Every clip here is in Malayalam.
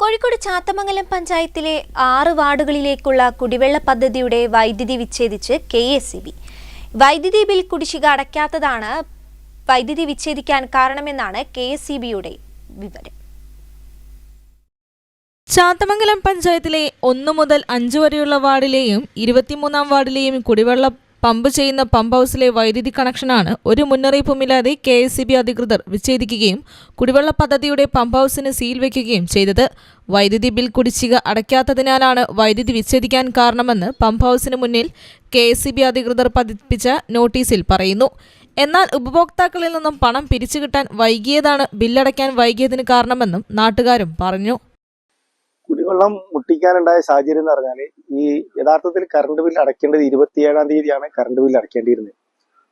കോഴിക്കോട് ചാത്തമംഗലം പഞ്ചായത്തിലെ ആറ് വാർഡുകളിലേക്കുള്ള കുടിവെള്ള പദ്ധതിയുടെ വൈദ്യുതി വിച്ഛേദിച്ച് കെ എസ് ബി. വൈദ്യുതി ബിൽ കുടിശ്ശിക അടയ്ക്കാത്തതാണ് വൈദ്യുതി വിച്ഛേദിക്കാൻ കാരണമെന്നാണ് കെ എസ് ബിയുടെ വിവരം. ചാത്തമംഗലം പഞ്ചായത്തിലെ ഒന്നു മുതൽ അഞ്ചു വരെയുള്ള വാർഡിലെയും ഇരുപത്തിമൂന്നാം വാർഡിലെയും കുടിവെള്ള പമ്പ് ചെയ്യുന്ന പമ്പ് ഹൗസിലെ വൈദ്യുതി കണക്ഷനാണ് ഒരു മുന്നറിയിപ്പുമില്ലാതെ കെ എസ് സി ബി അധികൃതർ വിച്ഛേദിക്കുകയും കുടിവെള്ള പദ്ധതിയുടെ പമ്പ് ഹൗസിന് സീൽ വയ്ക്കുകയും ചെയ്തത്. വൈദ്യുതി ബിൽ കുടിശ്ശിക അടയ്ക്കാത്തതിനാലാണ് വൈദ്യുതി വിച്ഛേദിക്കാൻ കാരണമെന്ന് പമ്പ് ഹൗസിന് മുന്നിൽ കെ എസ് സി ബി അധികൃതർ പതിപ്പിച്ച നോട്ടീസിൽ പറയുന്നു. എന്നാൽ ഉപഭോക്താക്കളിൽ നിന്നും പണം പിരിച്ചു കിട്ടാൻ വൈകിയതാണ് ബില്ലടയ്ക്കാൻ വൈകിയതിന് കാരണമെന്നും നാട്ടുകാരും പറഞ്ഞു. കുടിവെള്ളം മുട്ടിക്കാനുണ്ടായ സാഹചര്യം എന്ന് പറഞ്ഞാൽ ഈ യഥാർത്ഥത്തിൽ കറണ്ട് ബില്ല് അടയ്ക്കേണ്ടത് ഇരുപത്തിയേഴാം തീയതിയാണ് കറണ്ട് ബില്ല് അടയ്ക്കേണ്ടിയിരുന്നത്.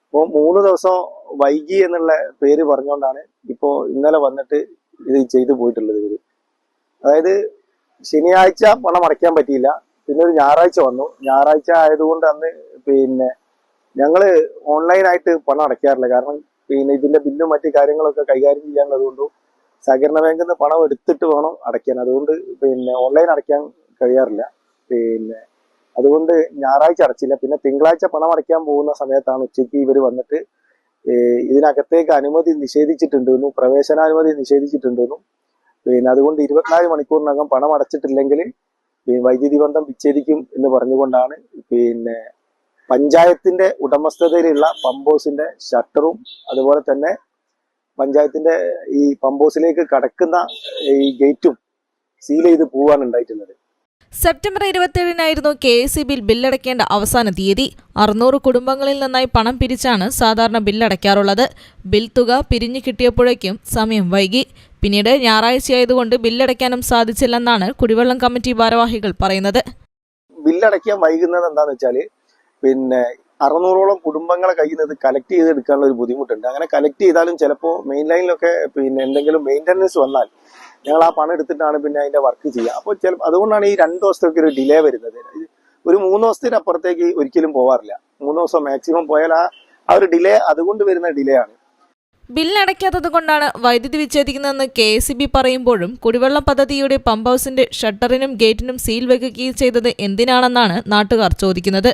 അപ്പോൾ മൂന്ന് ദിവസം വൈകി എന്നുള്ള പേര് പറഞ്ഞുകൊണ്ടാണ് ഇപ്പോൾ ഇന്നലെ വന്നിട്ട് ഇത് ചെയ്തു പോയിട്ടുള്ളത് ഇവർ. അതായത് ശനിയാഴ്ച പണം അടയ്ക്കാൻ പറ്റിയില്ല. പിന്നെ ഒരു ഞായറാഴ്ച വന്നു. ഞായറാഴ്ച ആയതുകൊണ്ട് അന്ന് പിന്നെ ഞങ്ങൾ ഓൺലൈനായിട്ട് പണം അടയ്ക്കാറില്ല. കാരണം പിന്നെ ഇതിന്റെ ബില്ലും മറ്റു കാര്യങ്ങളൊക്കെ കൈകാര്യം ചെയ്യാനുള്ളതുകൊണ്ടും സഹകരണ ബാങ്കിൽ നിന്ന് പണം എടുത്തിട്ട് വേണം അടയ്ക്കാൻ. അതുകൊണ്ട് പിന്നെ ഓൺലൈൻ അടയ്ക്കാൻ കഴിയാറില്ല. പിന്നെ അതുകൊണ്ട് ഞായറാഴ്ച അടച്ചില്ല. പിന്നെ തിങ്കളാഴ്ച പണം അടയ്ക്കാൻ പോകുന്ന സമയത്താണ് ഉച്ചയ്ക്ക് ഇവർ വന്നിട്ട് ഇതിനകത്തേക്ക് അനുമതി നിഷേധിച്ചിട്ടുണ്ടെന്നും പ്രവേശനാനുമതി നിഷേധിച്ചിട്ടുണ്ട് എന്നും പിന്നെ അതുകൊണ്ട് ഇരുപത്തിനാല് മണിക്കൂറിനകം പണം അടച്ചിട്ടില്ലെങ്കിൽ വൈദ്യുതി ബന്ധം വിച്ഛേദിക്കും എന്ന് പറഞ്ഞുകൊണ്ടാണ് പിന്നെ പഞ്ചായത്തിന്റെ ഉടമസ്ഥതയിലുള്ള പമ്പോസിന്റെ ഷട്ടറും അതുപോലെ തന്നെ പഞ്ചായത്തിന്റെ ഈ പമ്പോസിലേക്ക് കടക്കുന്ന ഈ ഗേറ്റും സീൽ ചെയ്ത് പോവാണ് ഉണ്ടായിട്ടുള്ളത്. സെപ്റ്റംബർ ഇരുപത്തിയേഴിനായിരുന്നു കെ എസ് സി ബിൽ ബില്ലടയ്ക്കേണ്ട അവസാന തീയതി. അറുന്നൂറ് കുടുംബങ്ങളിൽ നിന്നായി പണം പിരിച്ചാണ് സാധാരണ ബില്ലടയ്ക്കാറുള്ളത്. ബിൽ തുക പിരിഞ്ഞു കിട്ടിയപ്പോഴേക്കും സമയം വൈകി. പിന്നീട് ഞായറാഴ്ചയായതുകൊണ്ട് ബില്ലടയ്ക്കാനും സാധിച്ചില്ലെന്നാണ് കുടിവെള്ളം കമ്മിറ്റി ഭാരവാഹികൾ പറയുന്നത്. ബില്ലടയ്ക്കാൻ വൈകുന്നത് എന്താണെന്ന് വെച്ചാൽ പിന്നെ അറുന്നൂറോളം കുടുംബങ്ങളെ കയ്യിൽ നിന്ന് കളക്ട് ചെയ്തെടുക്കാനുള്ള ഒരു ബുദ്ധിമുട്ടുണ്ട്. അങ്ങനെ കളക്ട് ചെയ്താലും ചിലപ്പോൾ മെയിൻ ലൈനിലൊക്കെ പിന്നെ എന്തെങ്കിലും മെയിന്റനൻസ് വന്നാൽ ഞങ്ങൾ ആ പണം എടുത്തിട്ടാണ് പിന്നെ അതിന്റെ വർക്ക് ചെയ്യുക. അപ്പോൾ ചില അതുകൊണ്ടാണ് ഈ രണ്ട് ദിവസത്തേക്ക് ഒരു ഡിലേ വരുന്നത്. ഒരു മൂന്ന് ദിവസത്തിന് അപ്പുറത്തേക്ക് ഒരിക്കലും പോവാറില്ല. മൂന്ന് ദിവസം മാക്സിമം പോയാൽ ആ ഒരു ഡിലേ അതുകൊണ്ട് വരുന്ന ഡിലേ ആണ്. ബില്ലടയ്ക്കാത്തത് കൊണ്ടാണ് വൈദ്യുതി വിച്ഛേദിക്കുന്നതെന്ന് കെ എസ് ബി പറയുമ്പോഴും കുടിവെള്ള പദ്ധതിയുടെ പമ്പ് ഹൗസിന്റെ ഷട്ടറിനും ഗേറ്റിനും സീൽ വയ്ക്കുകയും ചെയ്തത് എന്തിനാണെന്നാണ് നാട്ടുകാർ ചോദിക്കുന്നത്.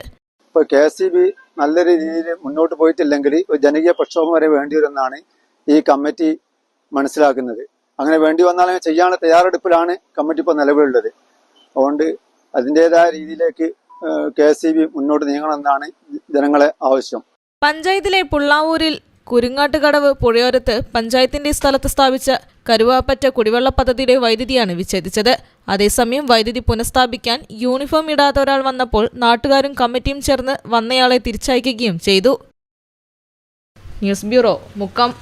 ഇപ്പോൾ കെ എസ് ഇ ബി നല്ല രീതിയിൽ മുന്നോട്ട് പോയിട്ടില്ലെങ്കിൽ ഒരു ജനകീയ പ്രക്ഷോഭം വരെ വേണ്ടിവരുമെന്നാണ് ഈ കമ്മിറ്റി മനസ്സിലാക്കുന്നത്. അങ്ങനെ വേണ്ടി വന്നാൽ ചെയ്യാൻ തയ്യാറെടുപ്പിലാണ് കമ്മിറ്റി ഇപ്പോൾ നിലവിലുള്ളത്. അതുകൊണ്ട് അതിന്റെതായ രീതിയിലേക്ക് കെ എസ് ഇ ബി മുന്നോട്ട് നീങ്ങണമെന്നാണ് ജനങ്ങളെ ആവശ്യം. പഞ്ചായത്തിലെ പുള്ളാവൂരിൽ കുരുങ്ങാട്ടുകടവ് പുഴയോരത്ത് പഞ്ചായത്തിന്റെ സ്ഥലത്ത് സ്ഥാപിച്ച കരുവാപ്പറ്റ കുടിവെള്ള പദ്ധതിയുടെ വൈദ്യുതിയാണ് വിച്ഛേദിച്ചത്. അതേസമയം വൈദ്യുതി പുനഃസ്ഥാപിക്കാൻ യൂണിഫോം ഇടാത്ത ഒരാൾ വന്നപ്പോൾ നാട്ടുകാരും കമ്മിറ്റിയും ചേർന്ന് വന്നയാളെ തിരിച്ചയക്കുകയും ചെയ്തു. News bureau Mukkam.